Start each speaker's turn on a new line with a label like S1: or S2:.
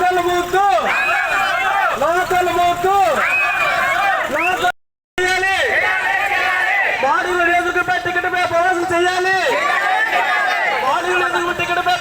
S1: లాకలు ముద్దు. లాకలు ముద్దు. బాడీలు ఎదుగు టికెట్ పే పోరాటం చేయాలి. బాడీలు ఎదుగు టికెట్ పే